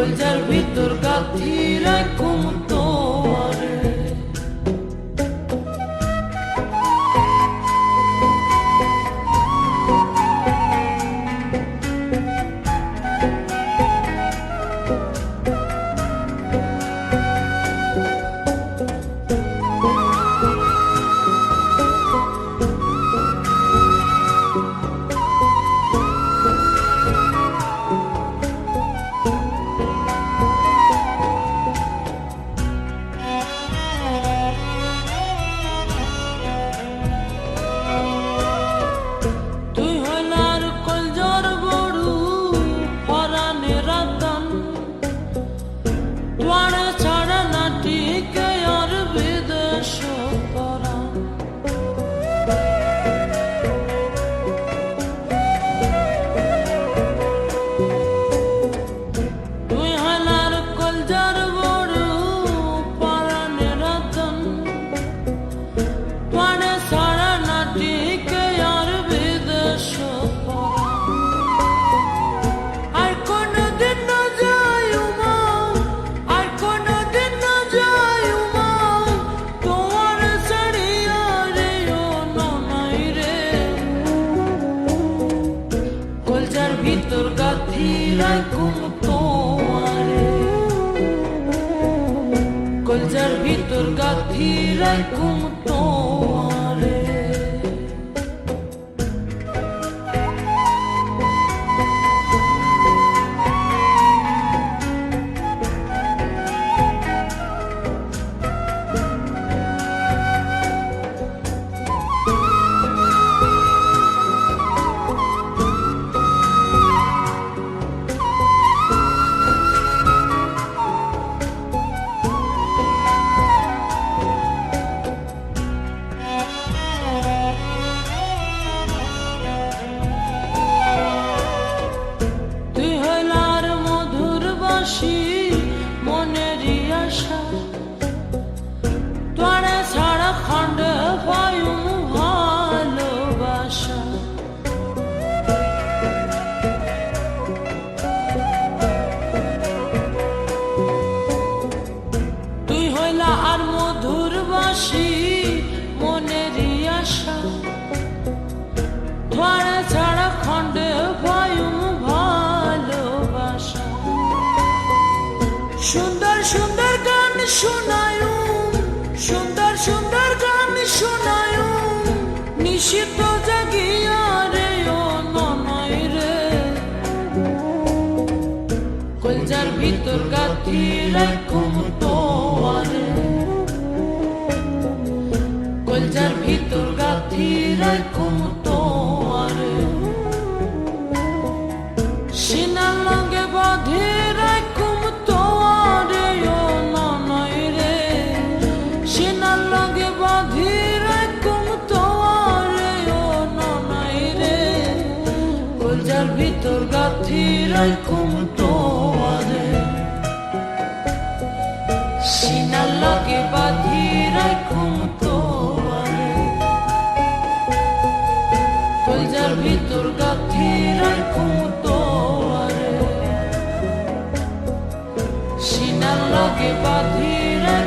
Olhar Vitor Gatira como Wanna রাখুম তোমারে। কলজার ভিতর গাথি রাখুম তোমার। শোনায় সুন্দর সুন্দর গান শোনায় নিষিদ্ধ জাগিয়া রে ও নয় রে। কলজার ভিতর গাথি রাখো যার ভিতর গাথিরাই কুমটো আরে সিনা লাগে বাধিরাই কুমটো আরে ভিতর গাথিরাই কুমটো আরে লাগে বাধিরাই